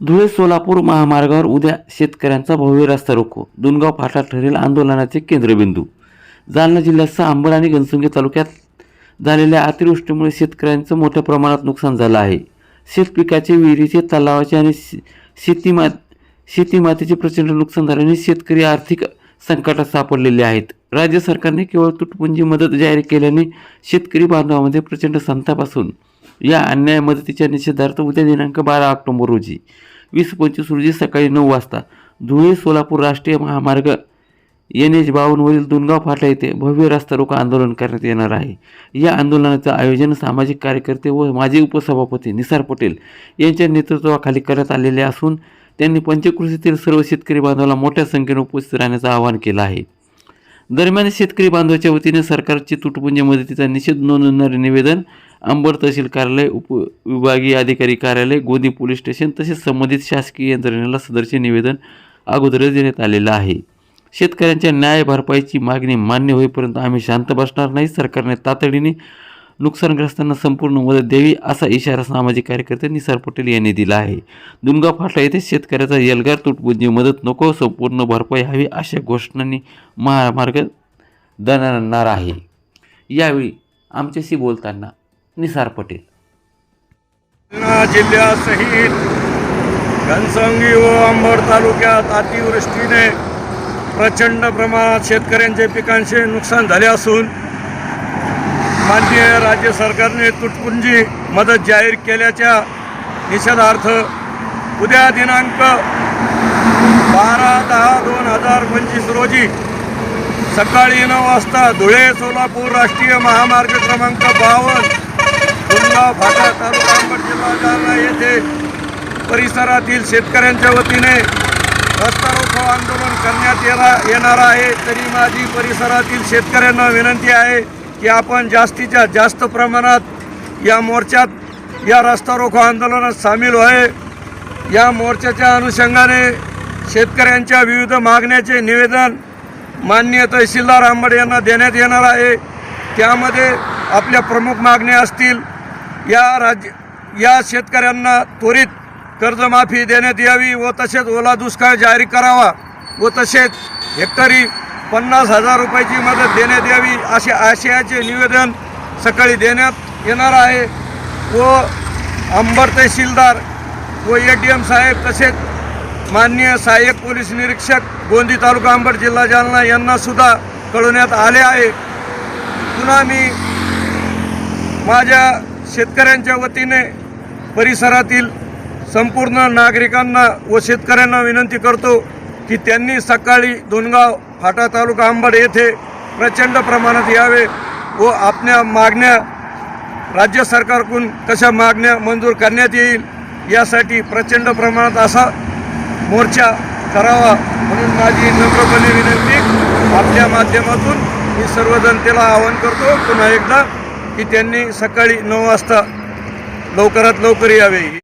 धुळे सोलापूर महामार्गावर उद्या शेतकऱ्यांचा भव्य रस्ता रोको. दुनगाव फाटा ठरेल आंदोलनाचे केंद्रबिंदू. जालना जिल्ह्यासह अंबड आणि घनसंगी तालुक्यात झालेल्या अतिवृष्टीमुळे शेतकऱ्यांचं मोठ्या प्रमाणात नुकसान झालं आहे. शेतपिकाचे विहिरीचे तलावाचे आणि शेतीमा शेतीमातीचे प्रचंड नुकसान झाल्याने शेतकरी आर्थिक संकटात सापडलेले आहेत. राज्य सरकारने केवळ तुटपुंजी मदत जाहीर केल्याने शेतकरी बांधवामध्ये प्रचंड संताप असून या अन्याय मदतीच्या निषेधार्थ उद्या दिनांक बारा ऑक्टोबर रोजी वीस पंचवीस रोजी सकाळी नऊ वाजता धुळे सोलापूर राष्ट्रीय महामार्ग एन एच बावनवरील दुनगाव फाटा येथे भव्य रस्ता रोको आंदोलन करण्यात येणार आहे. या आंदोलनाचं आयोजन सामाजिक कार्यकर्ते व माजी उपसभापती निसार पटेल यांच्या नेतृत्वाखाली करण्यात आलेले असून त्यांनी पंचकृषीतील सर्व शेतकरी बांधवाला मोठ्या संख्येने उपस्थित राहण्याचं आवाहन केलं आहे. दरम्यान शेतकरी बांधवाच्या वतीने सरकारची तुटपुंजी मदतीचा निषेध नोंदवणारे निवेदन अंबड तहसील कार्यालय उपविभागीय अधिकारी कार्यालय गोदी पोलीस स्टेशन तसेच संबंधित शासकीय यंत्रणेला सदरचे निवेदन अगोदरच देण्यात आलेलं आहे. शेतकऱ्यांच्या न्याय भरपाईची मागणी मान्य होईपर्यंत आम्ही शांत बसणार नाही. सरकारने तातडीने नुकसानग्रस्तांना संपूर्ण मदत द्यावी असा इशारा सामाजिक कार्यकर्ते निसार पटेल यांनी दिला आहे. दुमगा फाटा येथे शेतकऱ्याचा एल्गार तुटपुंजी मदत नको संपूर्ण भरपाई हवी अशा घोषणांनी महामार्ग दणणार आहे. यावेळी आमच्याशी बोलताना निसार पटेल जिल्ह्यासहित घनसंगी व अंबड तालुक्यात अतिवृष्टीने प्रचंड प्रमाणात शेतकऱ्यांचे पिकांचे नुकसान झाले असून माननीय राज्य सरकारने तुटपुंजी मदत जाहीर केल्याच्या निषेधार्थ उद्या दिनांक बारा दहा दोन हजार पंचवीस रोजी सकाळी नऊ वाजता धुळे सोलापूर राष्ट्रीय महामार्ग क्रमांक बावन्न गुंडगाव फाटा तालुका अंबड जिल्हा जालना येथे परिसरातील शेतकऱ्यांच्या वतीने रस्ता रोको आंदोलन करण्यात येणार येणार आहे. तरी माझी परिसरातील शेतकऱ्यांना विनंती आहे की आपण जास्तीच्या जास्त प्रमाणात या मोर्चात या रस्ता रोको आंदोलनात सामील व्हावे. या मोर्चाच्या अनुषंगाने शेतकऱ्यांच्या विविध मागण्याचे निवेदन माननीय तहसीलदार आंबड यांना देण्यात येणार आहे. त्यामध्ये आपल्या प्रमुख मागण्या असतील या राज्य या शेतकऱ्यांना त्वरित कर्जमाफी देण्यात यावी व तसेच ओला दुष्काळ जाहीर करावा व तसेच हेक्टरी पन्नास हजार रुपयाची मदत देण्यात यावी असे आशयाचे निवेदन सकाळी देण्यात येणार आहे व अंबर तहसीलदार व ए डी एम साहेब तसेच माननीय सहाय्यक पोलीस निरीक्षक गोंदी तालुका अंबड जिल्हा जालना यांनासुद्धा कळवण्यात आले आहे. पुन्हा मी माझ्या शेतकऱ्यांच्या वतीने परिसरातील संपूर्ण नागरिकांना व शेतकऱ्यांना विनंती करतो की त्यांनी सकाळी दोनगाव फाटा तालुका आंबड येथे प्रचंड प्रमाणात यावे व आपल्या मागण्या राज्य सरकारकडून कशा मागण्या मंजूर करण्यात येईल यासाठी प्रचंड प्रमाणात असा मोर्चा करावा म्हणून माझी नम्रपणे विनंती. आपल्या माध्यमातून मी सर्व जनतेला आवाहन करतो. पुन्हा एकदा की त्यांनी सकाळी नऊ वाजता लवकरात लवकर यावे.